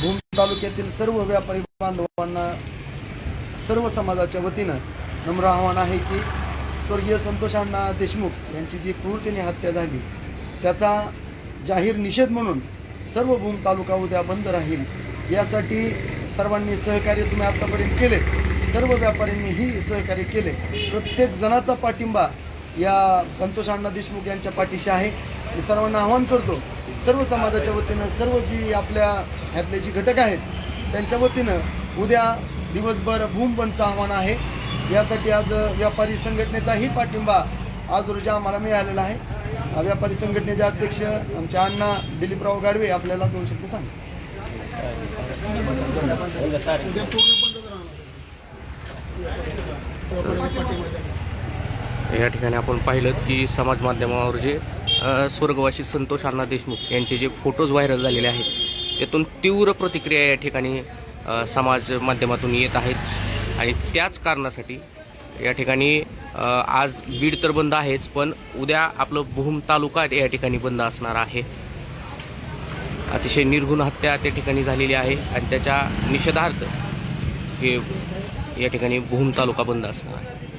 भूम तालुक्यातील सर्व व्यापारी बांधवांना सर्व समाजाच्या वतीनं नम्र आव्हान आहे की स्वर्गीय संतोष अण्णा देशमुख यांची जी क्रूरतेने हत्या झाली त्याचा जाहीर निषेध म्हणून सर्व भूम तालुका उद्या बंद राहील. यासाठी सर्वांनी सहकार्य तुम्ही आत्तापर्यंत केले. सर्व व्यापाऱ्यांनीही सहकार्य केले. प्रत्येक जणाचा पाठिंबा या संतोष अण्णा देशमुख यांच्या पाठीशी आहे. मी सर्वांना आवाहन करतो सर्व समाजाच्या वतीनं सर्व जी आपल्या ह्यातले जी घटक आहेत त्यांच्या वतीनं उद्या दिवसभर भूम बंदचं आव्हान आहे. यासाठी आज व्यापारी संघटनेचाही पाठिंबा आज रोजी आम्हाला मिळालेला आहे. व्यापारी संघटनेचे अध्यक्ष आमचे अण्णा दिलीपराव गाडवे आपल्याला दोन शब्द सांग उद्या पूर्ण राहणार या ठिकाणी आपण पाहिलं की समाज माध्यमावर जे स्वर्गवासी संतोष अण्णा देशमुख यांचे जे फोटोज व्हायरल झालेले आहेत त्यातून तीव्र प्रतिक्रिया या ठिकाणी समाज माध्यमातून येत आहेत. आणि त्याच कारणासाठी या ठिकाणी आज बीड तर बंद आहेच पण उद्या आपलं भूम तालुका या ठिकाणी बंद असणार आहे. अतिशय निर्घुण हत्या त्या ठिकाणी झालेली आहे आणि त्याच्या निषेधार्थ हे या ठिकाणी भूम तालुका बंद असणार आहे.